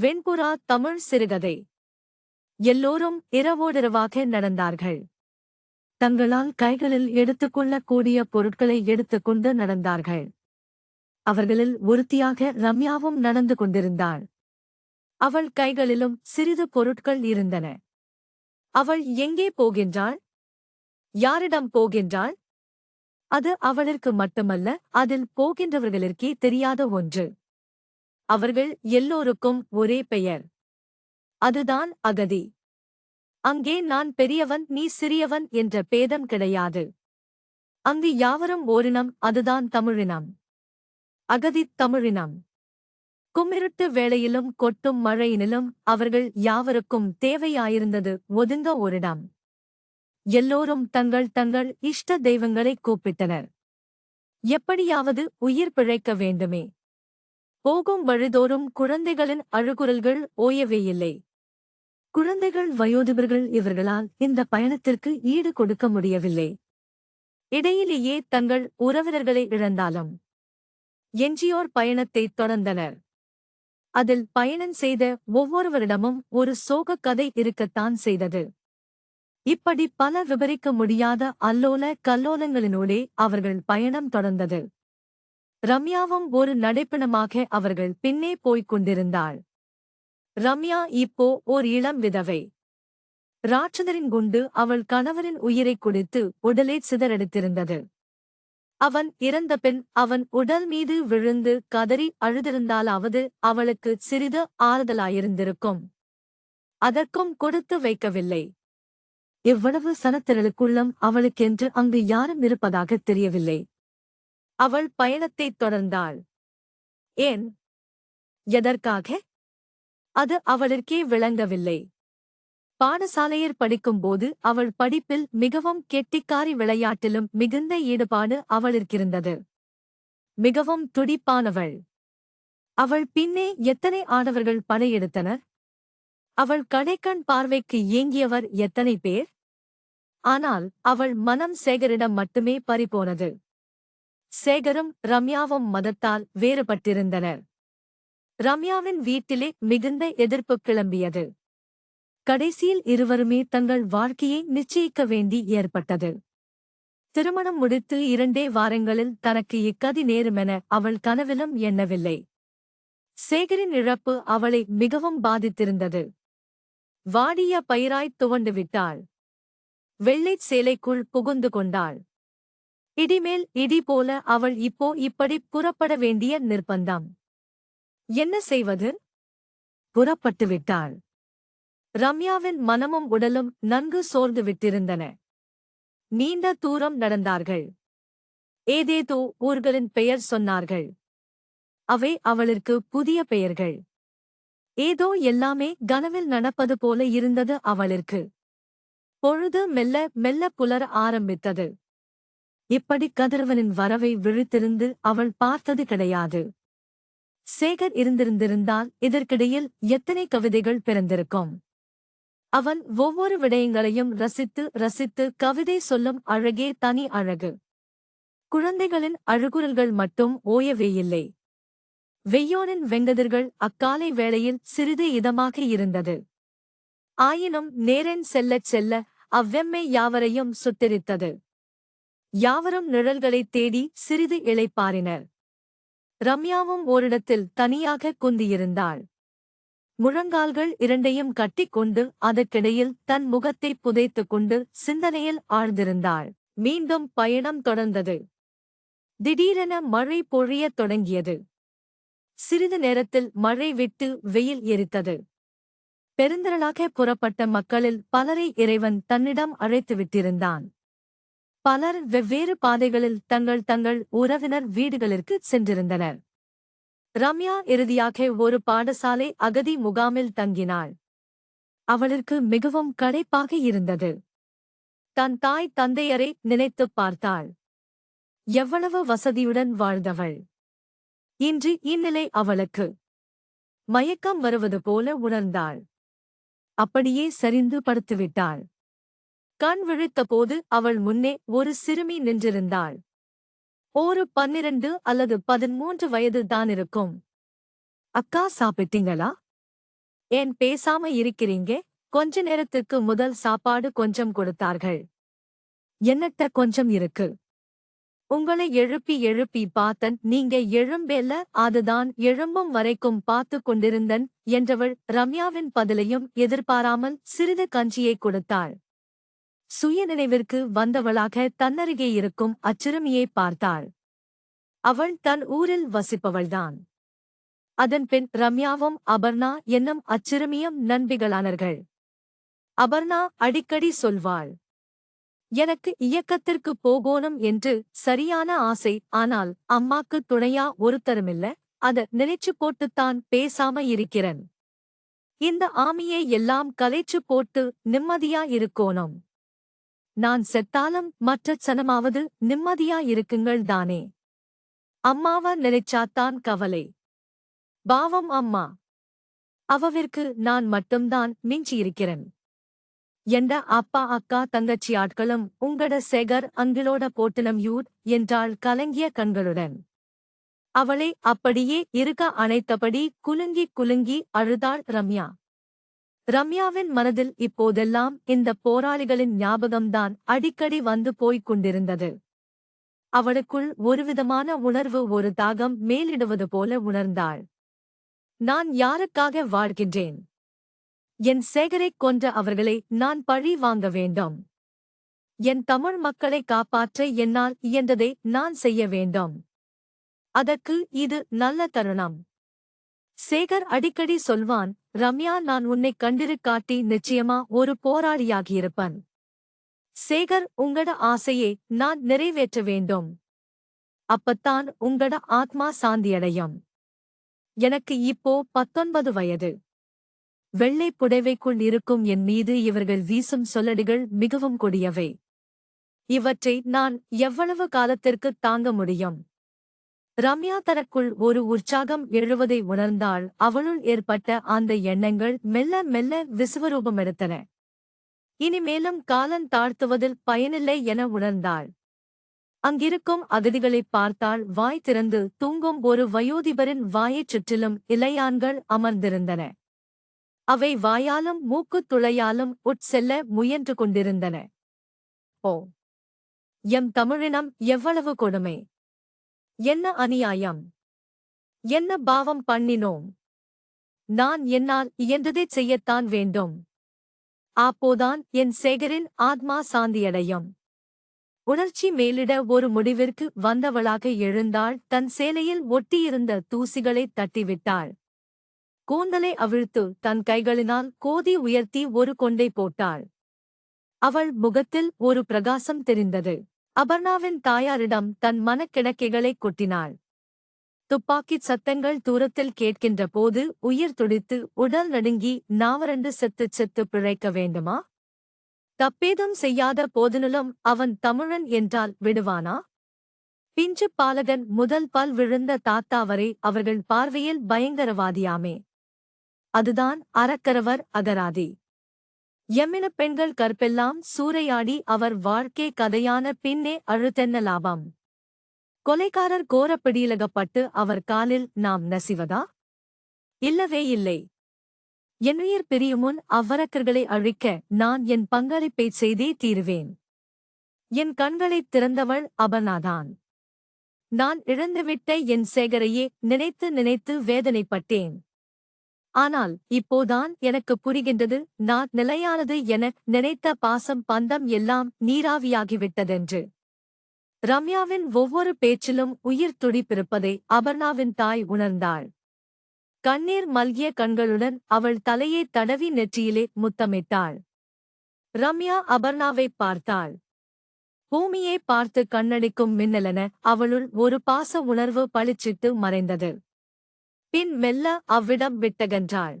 வெண்புறா தமிழ் சிறுகதை. எல்லோரும் இரவோடிரவாக நடந்தார்கள். தங்களால் கைகளில் எடுத்துக்கொள்ளக்கூடிய பொருட்களை எடுத்துக்கொண்டு நடந்தார்கள். அவர்களில் ஒருத்தியாக ரம்யாவும் நடந்து கொண்டிருந்தாள். அவள் கைகளிலும் சிறிது பொருட்கள் இருந்தன. அவள் எங்கே போகின்றாள்? யாரிடம் போகின்றாள்? அது அவளிற்கு மட்டுமல்ல அதில் போகின்றவர்களிற்கே தெரியாத ஒன்று. அவர்கள் எல்லோருக்கும் ஒரே பெயர். அதுதான் அகதி. அங்கே நான் பெரியவன் நீ சிறியவன் என்ற பேதம் கிடையாது. அங்கு யாவரும் ஓரினம் அதுதான் தமிழினம். அகதி தமிழினம். கும்மிருட்டு வேளையிலும் கொட்டும் மழையினிலும் அவர்கள் யாவருக்கும் தேவையாயிருந்தது ஒதுங்க ஓரிடம். எல்லோரும் தங்கள் தங்கள் இஷ்ட தெய்வங்களை கூப்பிட்டனர். எப்படியாவது உயிர் பிழைக்க வேண்டுமே. போகும் வழிதோறும் குழந்தைகளின் அழுகுரல்கள் ஓயவேயில்லை. குழந்தைகள் வயோதிபர்கள் இவர்களால் இந்த பயணத்திற்கு ஈடு கொடுக்க முடியவில்லை. இடையிலேயே தங்கள் உறவினர்களை இழந்தாலும் எஞ்சியோர் பயணத்தைத் தொடர்ந்தனர். அதில் பயணம் செய்த ஒவ்வொருவரிடமும் ஒரு சோகக் கதை இருக்கத்தான் செய்தது. இப்படி பல விவரிக்க முடியாத அல்லோல கல்லோலங்களினூடே அவர்கள் பயணம் தொடர்ந்தது. ரம்யாவும் ஒரு நடைப்பணமாக அவர்கள் பின்னே போய்க் கொண்டிருந்தாள். ரம்யா இப்போ ஓர் இளம் விதவை. ராட்சதரின் குண்டு அவள் கணவரின் உயிரைக் குடித்து உடலே சிதறடித்திருந்தது. அவன் இறந்த பின் அவன் உடல் மீது விழுந்து கதறி அழுதிருந்தாலாவது அவளுக்கு சிறிது ஆறுதலாயிருந்திருக்கும். அதற்கும் கொடுத்து வைக்கவில்லை. இவ்வளவு சனத்திரளுக்குள்ளும் அவளுக்கென்று அங்கு யாரும் இருப்பதாகத் தெரியவில்லை. அவள் பயணத்தைத் தொடர்ந்தாள். ஏன்? எதற்காக? அது அவளிற்கே விளங்கவில்லை. பாடசாலையில் படிக்கும்போது அவள் படிப்பில் மிகவும் கெட்டிக்காரி விளையாட்டிலும் மிகுந்த ஈடுபாடு அவளிற்கிருந்தது. மிகவும் துடிப்பானவள். அவள் பின்னே எத்தனை ஆடவர்கள் படையெடுத்தனர்? அவள் கடைக்கண் பார்வைக்கு ஏங்கியவர் எத்தனை பேர்? ஆனால் அவள் மனம் சேகரிடம் மட்டுமே பறிபோனது. சேகரும் ரம்யாவும் மதத்தால் வேறுபட்டிருந்தனர். ரம்யாவின் வீட்டிலே மிகுந்த எதிர்ப்பு கிளம்பியது. கடைசியில் இருவருமே தங்கள் வாழ்க்கையை நிச்சயிக்க வேண்டி ஏற்பட்டது. திருமணம் முடித்து இரண்டே வாரங்களில் தனக்கு இக்கதி நேருமென அவள் கனவிலும் எண்ணவில்லை. சேகரின் இழப்பு அவளை மிகவும் பாதித்திருந்தது. வாடிய பயிராய்த் துவண்டு விட்டாள் வெள்ளைச் சேலைக்குள் புகுந்து கொண்டாள். இடிமேல் இடி போல அவள் இப்போ இப்படி புறப்பட வேண்டிய நிர்பந்தம். என்ன செய்வது? புறப்பட்டு விட்டாள். ரம்யாவின் மனமும் உடலும் நன்கு சோர்ந்து விட்டிருந்தன. நீண்ட தூரம் நடந்தார்கள். ஏதேதோ ஊர்களின் பெயர் சொன்னார்கள். அவை அவளுக்கு புதிய பெயர்கள். ஏதோ எல்லாமே கனவில் நடப்பது போல இருந்தது அவளிற்கு பொழுது மெல்ல மெல்ல புலர ஆரம்பித்தது. இப்படி கதிரவனின் வரவை விழித்திருந்து அவள் பார்த்தது கிடையாது. சேகர் இருந்திருந்திருந்தால் இதற்கிடையில் எத்தனை கவிதைகள் பிறந்திருக்கும்? அவன் ஒவ்வொரு விடயங்களையும் ரசித்து ரசித்து கவிதை சொல்லும் அழகே தனி அழகு. குழந்தைகளின் அழுகுரல்கள் மட்டும் ஓயவேயில்லை வெய்யோனின் வெங்கதிர்கள் அக்காலை வேளையில் சிறிது இதமாக இருந்தது. ஆயினும் நேரன் செல்லச் செல்ல அவ்வெம்மை யாவரையும் சுட்டெரித்தது. யாவரும் நிழல்களைத் தேடி சிறிது இளைப்பாரினர் ரம்யாவும் ஓரிடத்தில் தனியாக குந்தியிருந்தாள். முழங்கால்கள் இரண்டையும் கட்டிக்கொண்டு அதற்கிடையில் தன் முகத்தை புதைத்துக் கொண்டு சிந்தனையில் ஆழ்ந்திருந்தாள். மீண்டும் பயணம் தொடர்ந்தது. திடீரென மழை பொழியத் தொடங்கியது. சிறிது நேரத்தில் மழை விட்டு வெயில் எரித்தது. பெருந்திரளாக புறப்பட்ட மக்களில் பலரை இறைவன் தன்னிடம் அழைத்து விட்டிருந்தான் பலர் வெவ்வேறு பாதைகளில் தங்கள் தங்கள் உறவினர் வீடுகளிற்கு சென்றிருந்தனர். ரம்யா இறுதியாக ஒரு பாடசாலை அகதி முகாமில் தங்கினாள். அவளிற்கு மிகவும் களைப்பாக இருந்தது. தன் தாய் தந்தையரை நினைத்துப் பார்த்தாள். எவ்வளவு வசதியுடன் வாழ்ந்தவள். இன்று இந்நிலை அவளுக்கு. மயக்கம் வருவது போல உணர்ந்தாள். அப்படியே சரிந்து படுத்துவிட்டாள். கண் விழித்தபோது அவள் முன்னே ஒரு சிறுமி நின்றிருந்தாள். ஒரு பன்னிரண்டு அல்லது பதிமூன்று வயது தான் இருக்கும். அக்கா சாப்பிட்டீங்களா? ஏன் பேசாம இருக்கிறீங்க? கொஞ்ச நேரத்துக்கு முதல் சாப்பாடு கொஞ்சம் கொடுத்தார்கள். என்னட்ட கொஞ்சம் இருக்கு. உங்களை எழுப்பி எழுப்பி பார்த்தன். நீங்க எழும்பேல அதுதான் எழும்பும் வரைக்கும் பார்த்து கொண்டிருந்தன் என்றவள் ரம்யாவின் பதிலையும் எதிர்பாராமல் சிறிது கஞ்சியை கொடுத்தாள். சுயநினைவிற்கு வந்தவளாக தன்னருகே இருக்கும் அச்சிறுமியை பார்த்தாள். அவள் தன் ஊரில் வசிப்பவள்தான். அதன்பின் ரம்யாவும் அபர்ணா என்னும் அச்சிறுமியும் நண்பிகளானார்கள். அபர்ணா அடிக்கடி சொல்வாள் எனக்கு இயக்கத்திற்கு போகோனும் என்று சரியான ஆசை ஆனால் அம்மாக்கு துணையா ஒருத்தருமில்ல அத நினைச்சு போட்டுத்தான் பேசாம இருக்கிறேன். இந்த ஆமியை எல்லாம் கலைச்சு போட்டு நிம்மதியா இருக்கோனோம் நான் செத்தாலும் மற்ற சனமாவது நிம்மதியா இருக்குங்கள் தானே. அம்மாவ நினைச்சாத்தான் கவலை. பாவம் அம்மா. அவவிற்கு நான் மட்டும்தான் மிஞ்சியிருக்கிறேன். எந்த அப்பா அக்கா தங்கச்சி ஆட்களும் உங்கட செகர் அங்கிலோட போட்டினம் யூர் என்றாள் கலங்கிய கண்களுடன். அவளை அப்படியே இருக்க அணைத்தபடி குலுங்கி குலுங்கி அழுதாள் ரம்யா. ரம்யாவின் மனதில் இப்போதெல்லாம் இந்த போராளிகளின் ஞாபகம்தான் அடிக்கடி வந்து போய்க் கொண்டிருந்தது. அவளுக்குள் ஒருவிதமான உணர்வு ஒரு தாகம் மேலிடுவது போல உணர்ந்தாள். நான் யாருக்காக வாழ்கின்றேன்? என் சேகரைக் கொன்ற அவர்களை நான் பழி வாங்க வேண்டும். என் தமிழ் மக்களை காப்பாற்ற என்னால் இயன்றதை நான் செய்ய வேண்டும். அதற்கு இது நல்ல தருணம். சேகர் அடிக்கடி சொல்வான் ரம்யா நான் உன்னை கண்டிரு காட்டி நிச்சயமா ஒரு போராளியாகியிருப்பன். சேகர் உங்கட ஆசையை நான் நிறைவேற்ற வேண்டும். அப்பத்தான் உங்கட ஆத்மா சாந்தியடையும். எனக்கு இப்போ பத்தொன்பது வயது. வெள்ளை புடைவைக்குள் இருக்கும் என் மீது இவர்கள் வீசும் சொல்லடிகள் மிகவும் கொடியவை. இவற்றை நான் எவ்வளவு காலத்திற்கு தாங்க முடியும்? ரம்யா தனக்குள் ஒரு உற்சாகம் எழுவதை உணர்ந்தால் அவளுள் ஏற்பட்ட அந்த எண்ணங்கள் மெல்ல மெல்ல விசுவரூபமெடுத்தன. இனிமேலும் காலன் தாழ்த்துவதில் பயனில்லை என உணர்ந்தாள். அங்கிருக்கும் அகதிகளைப் பார்த்தால் வாய் திறந்து தூங்கும் ஒரு வயோதிபரின் வாயைச் சுற்றிலும் இலையான்கள் அமர்ந்திருந்தன. அவை வாயாலும் மூக்குத் துளையாலும் உட்செல்ல முயன்று கொண்டிருந்தன. ஓ எம் தமிழினம் எவ்வளவு கொடுமை! என்ன அநியாயம்? என்ன பாவம் பண்ணினோம்? நான் என்னால் இயன்றதை செய்யத்தான் வேண்டும். அப்போதான் என் சேகரின் ஆத்மா சாந்தியடையும். உணர்ச்சி மேலிட ஒரு முடிவிற்கு வந்தவளாக எழுந்தாள். தன் சேலையில் ஒட்டியிருந்த தூசிகளை தட்டிவிட்டாள். கூந்தலை அவிழ்த்து தன் கைகளினால் கோதி உயர்த்தி ஒரு கொண்டை போட்டாள். அவள் முகத்தில் ஒரு பிரகாசம் தெரிந்தது. அபர்ணாவின் தாயாரிடம் தன் மனக்கிடக்கைகளை கொட்டினாள். துப்பாக்கிச் சத்தங்கள் தூரத்தில் கேட்கின்ற போது உயிர் துடித்து உடல் நடுங்கி நாவரண்டு செத்து செத்து பிழைக்க வேண்டுமா? தப்பேதும் செய்யாத போதினும் அவன் தமிழன் என்றால் விடுவானா? பிஞ்சு பாலகன் முதல் பல் விழுந்த தாத்தா வரை அவர்கள் பார்வையில் பயங்கரவாதியாமே. அதுதான் அறக்கரவர் அகராதி. எம்மின பெண்கள் கற்பெல்லாம் சூறையாடி அவர் வாழ்க்கை கதையான பின்னே அழுத்தென்ன லாபம் கொலைக்காரர் கோரப்பிடியிலகப்பட்டு அவர் காலில் நாம் நசிவதா? இல்லவே இல்லை. என்னுயிர் பிரியுமுன் அவ்வரக்கர்களை அழிக்க நான் என் பங்களிப்பைச் செய்தே தீருவேன். என் கண்களைத் திறந்தவள் அபர்ணாதான். நான் இழந்துவிட்ட என் சேகரையே நினைத்து நினைத்து வேதனைப்பட்டேன். ஆனால் இப்போதான் எனக்கு புரிகின்றது நான் நிலையானது என நினைத்த பாசம் பந்தம் எல்லாம் நீராவியாகிவிட்டதென்று. ரம்யாவின் ஒவ்வொரு பேச்சிலும் உயிர் துடிப்பிருப்பதை அபர்ணாவின் தாய் உணர்ந்தாள். கண்ணீர் மல்கிய கண்களுடன் அவள் தலையை தடவி நெற்றியிலே முத்தமிட்டாள். ரம்யா அபர்ணாவைப் பார்த்தாள். பூமியை பார்த்து கண்ணடிக்கும் மின்னலென அவளுள் ஒரு பாச உணர்வு பளிச்சிட்டு மறைந்தது. பின் மெல்ல அவ்விடம் விட்டகன்றாள்.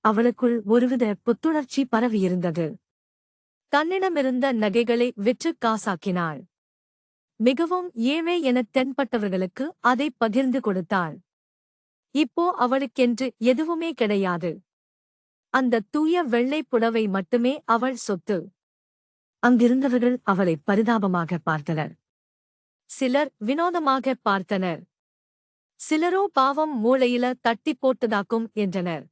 அவளுக்குள் ஒருவித புத்துணர்ச்சி பரவியிருந்தது. தன்னிடமிருந்த நகைகளை விற்று காசாக்கினாள். மிகவும் ஏழை எனத் தென்பட்டவர்களுக்கு அதை பகிர்ந்து கொடுத்தாள். இப்போ அவளுக்கென்று எதுவுமே கிடையாது. அந்த தூய வெள்ளை புடவை மட்டுமே அவள் சொத்து. அங்கிருந்தவர்கள் அவளை பரிதாபமாக பார்த்தனர். சிலர் வினோதமாக பார்த்தனர். சிலரோ பாவம் மூளையில தட்டி போட்டதாக்கும் என்றனர்.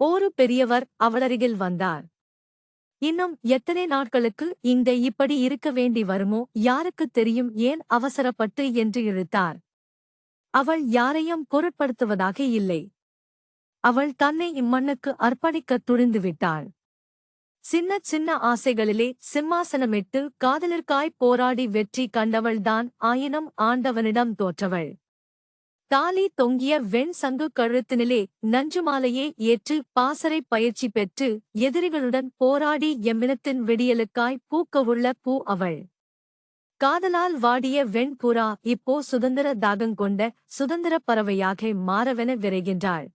ஒரு பெரியவர் அவளருகில் வந்தார். இன்னும் எத்தனை நாட்களுக்கு இந்த இப்படி இருக்க வேண்டி வருமோ யாருக்குத் தெரியும் ஏன் அவசரப்பட்டு என்று இழுத்தார். அவள் யாரையும் பொருட்படுத்துவதாக இல்லை. அவள் தன்னை இம்மண்ணுக்கு அர்ப்பணிக்கத் துணிந்துவிட்டாள். சின்ன சின்ன ஆசைகளிலே சிம்மாசனமிட்டு காதலிற்காய் போராடி வெற்றி கண்டவள்தான் ஆயினும் ஆண்டவனிடம் தோற்றவள். தாலி தொங்கிய வெண் சங்கு கழுத்தினிலே நஞ்சுமாலையே ஏற்று பாசறை பயிற்சி பெற்று எதிரிகளுடன் போராடி எம்மினத்தின் வெடியலுக்காய் பூக்கவுள்ள பூ அவள். காதலால் வாடிய வெண்புறா இப்போ சுதந்திர தாகங்கொண்ட சுதந்திரப் பறவையாக மாறவென விரைகின்றாள்.